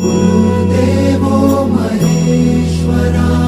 गुरुदेवो महेश्वरा।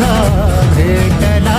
राधा भेटला